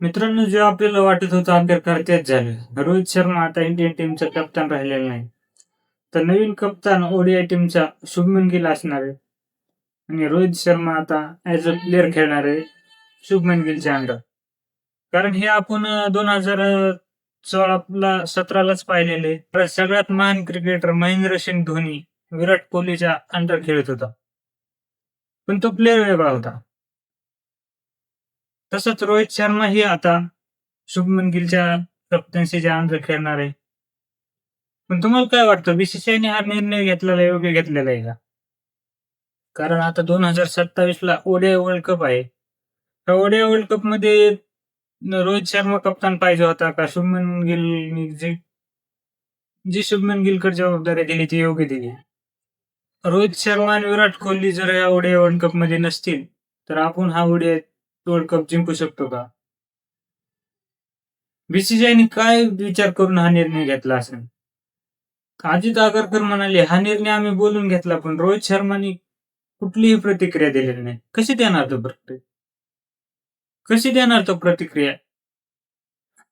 मित्रांनो जे आपल्याला वाटत होतं अखेर तेच झालं. रोहित शर्मा आता इंडियन टीमचा कप्तान राहिलेला नाही. तर नवीन कप्तान ओडीआय टीमचा शुभमन गिल असणार आहे. आणि रोहित शर्मा आता ऍज अ प्लेअर खेळणार आहे शुभमन गिलच्या अंडर. कारण हे आपण दोन हजार सोळाला सतरालाच पाहिलेले. तर सगळ्यात महान क्रिकेटर महेंद्र सिंग धोनी विराट कोहलीच्या अंडर खेळत होता. पण तो प्लेअर वेगळा होता. तसंच रोहित शर्मा ही आता शुभमन गिलच्या कप्टन्सीच्या अंडर खेळणार आहे. पण तुम्हाला काय वाटतं? बीसीसीआयने हा निर्णय घेतलेला योग्य घेतलेला आहे का? कारण आता दोन हजार सत्तावीस ला ओडिया वर्ल्ड कप आहे. त्या ओडिया वर्ल्ड कपमध्ये रोहित शर्मा कप्तान पाहिजे होता का? शुभमन गिल जी जी शुभमन गिलकर जबाबदारी दिली ती योग्य दिली. रोहित शर्मा आणि विराट कोहली जर या ओडिया वर्ल्ड कपमध्ये नसतील तर आपण हा ओडिया वर्ल्ड कप जिंकू शकतो का? बीसीसीआयने काय विचार करून हा निर्णय घेतला असेल? अजित आगरकर म्हणाले हा निर्णय आम्ही बोलून घेतला पण रोहित शर्माने कुठलीही प्रतिक्रिया दिलेली नाही. कशी देणार तो प्रतिक्रिया कशी देणार तो प्रतिक्रिया?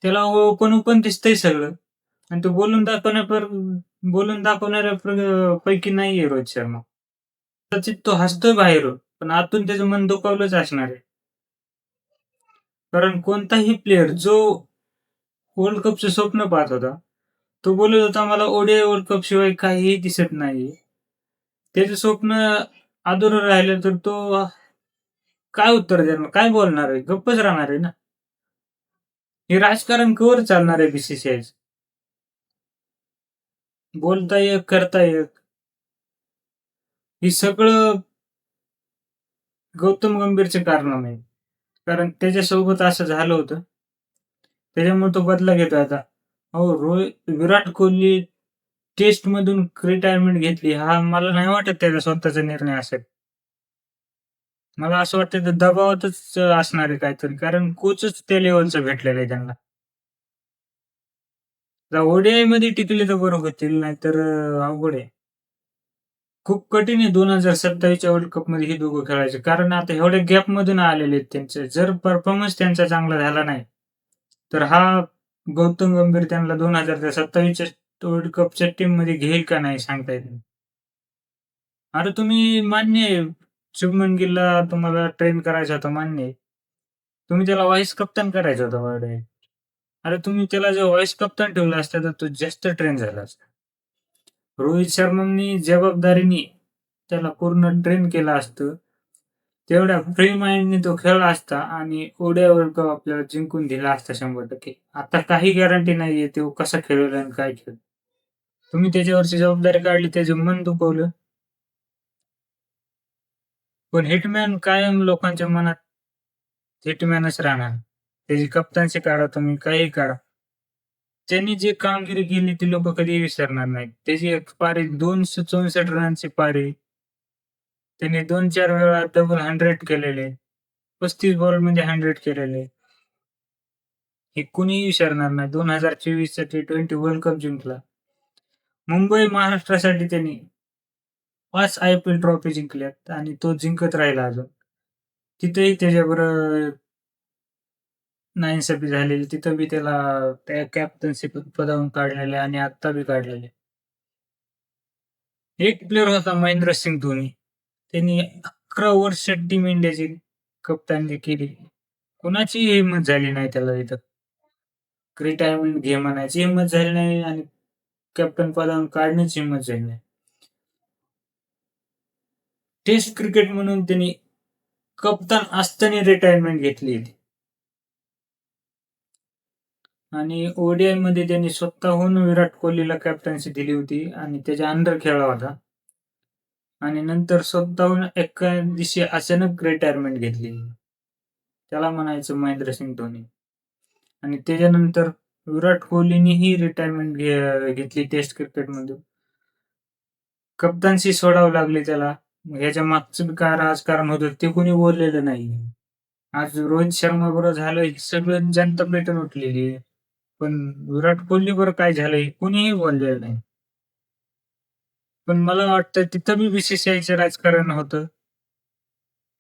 त्याला ओपन ओपन दिसतंय सगळं. आणि तो बोलून दाखवण्या बोलून दाखवणाऱ्या पैकी नाहीये रोहित शर्मा. कदाचित तो हसतोय बाहेर पण आतून त्याचं मन दुखावलंच असणार आहे. कारण कोणताही प्लेअर जो वर्ल्ड कपचं स्वप्न पाहत होता तो बोलत होता मला ओडीआय वर्ल्ड कप शिवाय काहीही दिसत नाही त्याचं स्वप्न अधुरं राहिलं तर तो काय उत्तर देणार? काय बोलणार आहे? गप्पच राहणार आहे ना? हे राजकारण कवर चालणार आहे बीसीसीआय बोलता येत करता येत हे सगळं गौतम गंभीरचे कारण आहे. कारण त्याच्यासोबत असं झालं होतं. त्याच्यामुळे तो बदला घेतो आता. हो रोहित विराट कोहली टेस्ट मधून रिटायरमेंट घेतली. हा मला नाही वाटत त्याचा स्वतःचा निर्णय असेल. मला असं वाटतं ते दबावातच असणार आहे काहीतरी. कारण कोचच त्या लेवलचं भेटलेलं आहे त्यांना. ओडीआयमध्ये टिकले तर बरं होतील नाहीतर अवघड आहे. खूप कठीण आहे दोन हजार सत्तावीसच्या वर्ल्ड कपमध्ये हे दोघं खेळायचे. कारण आता एवढ्या गॅप मधून आलेले आहेत त्यांचे. जर परफॉर्मन्स त्यांचा चांगला झाला नाही तर हा गौतम गंभीर त्यांना दोन हजार सत्तावीसच्या वर्ल्ड कपच्या टीममध्ये घेईल का नाही सांगता येत अरे तुम्ही मान्य आहे. शुभमन गिलला तुम्हाला ट्रेन करायचा होता मान्य आहे. तुम्ही त्याला व्हाईस कप्तान करायचं होतं वर्ल्ड अरे तुम्ही त्याला जर व्हाईस कप्तान ठेवला असता तर तो जास्त ट्रेन झाला असता. रोहित शर्मांनी जबाबदारीने त्याला पूर्ण ट्रेन केला असतं. तेवढ्या फ्री माइंडने तो खेळला असता आणि ओडिया वर्ल्ड कप आपल्याला जिंकून दिला असता शंभर टक्के. आता काही गॅरंटी नाहीये तो कसा खेळेल आणि काय खेळ तुम्ही त्याच्यावरची जबाबदारी काढली त्याचं मन दुखवलं. पण हिटमॅन कायम लोकांच्या मनात हिटमॅनच राहणार. त्याची कप्तानशी काढा तुम्ही काही काढा. त्यांनी जे कामगिरी केली ती लोक कधी विसरणार नाहीत. त्याची एक पारी दोनशे चौसष्ट रनची पारी. त्यांनी दोन चार वेळा डबल हंड्रेड केलेले. पस्तीस बॉल म्हणजे हंड्रेड केलेले. हे कुणीही विसरणार नाही. दोन हजार चोवीस चा टी ट्वेंटी वर्ल्ड कप जिंकला. मुंबई महाराष्ट्रासाठी त्यांनी पाच आय पी एल ट्रॉफी जिंकल्यात आणि तो जिंकत राहिला अजून. तिथेही त्याच्याबरोबर नाईन्सपी झालेली. तिथं बी त्याला त्या कॅप्टन्सी पदावरून काढलेले आणि आत्ता बी काढलेले. एक प्लेअर होता महेंद्र सिंग धोनी. त्यांनी अकरा वर्ष टीम इंडियाची कप्तानी केली. कोणाची हिंमत झाली नाही त्याला इथं? रिटायरमेंट घे म्हणायची हिंमत झाली नाही आणि कॅप्टन पदावरून काढण्याची हिंमत झाली नाही. टेस्ट क्रिकेट म्हणून त्यांनी कप्तान असताना रिटायरमेंट घेतली होती. आणि ओडीआयमध्ये त्यांनी स्वतःहून विराट कोहलीला कॅप्टन्सी दिली होती आणि त्याच्या अंडर खेळला होता. आणि नंतर स्वतःहून एका दिवशी अचानक रिटायरमेंट घेतली. त्याला म्हणायचं महेंद्रसिंग धोनी. आणि त्याच्यानंतर विराट कोहलीनेही रिटायरमेंट घेतली टेस्ट क्रिकेटमध्ये कप्तानशी सोडावं लागली त्याला. ह्याच्या मागचं काय राजकारण होतं ते कोणी बोललेलं नाही आज रोहित शर्मा बरोबर झालं सगळं जनता पेटून उठलेली आहे. पण विराट कोहली बरं काय झालं कुणीही कोणीही बोललेलं नाही. पण मला वाटतं तिथं बी बीसीसीआयचं राजकारण होतं.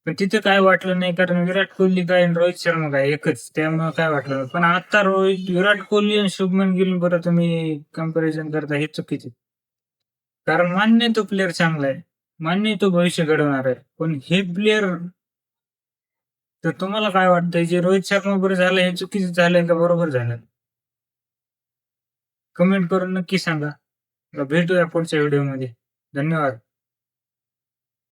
पण तिथे काय वाटलं नाही कारण विराट कोहली काय आणि रोहित शर्मा काय एकच त्यामुळे काय वाटलं नाही. पण आता रोहित विराट कोहली आणि शुभमन गिल बरं तुम्ही कंपॅरिझन करता हे चुकीचे कारण मान्य तो प्लेअर चांगला आहे मान्य तो भविष्य घडवणार आहे. पण हे प्लेअर तर तुम्हाला काय वाटतंय जे रोहित शर्मा बरं झालं हे चुकीचं झालंय का बरोबर झालं? कमेंट करून नक्की सांगा. भेटूया पुढच्या व्हिडिओमध्ये. धन्यवाद.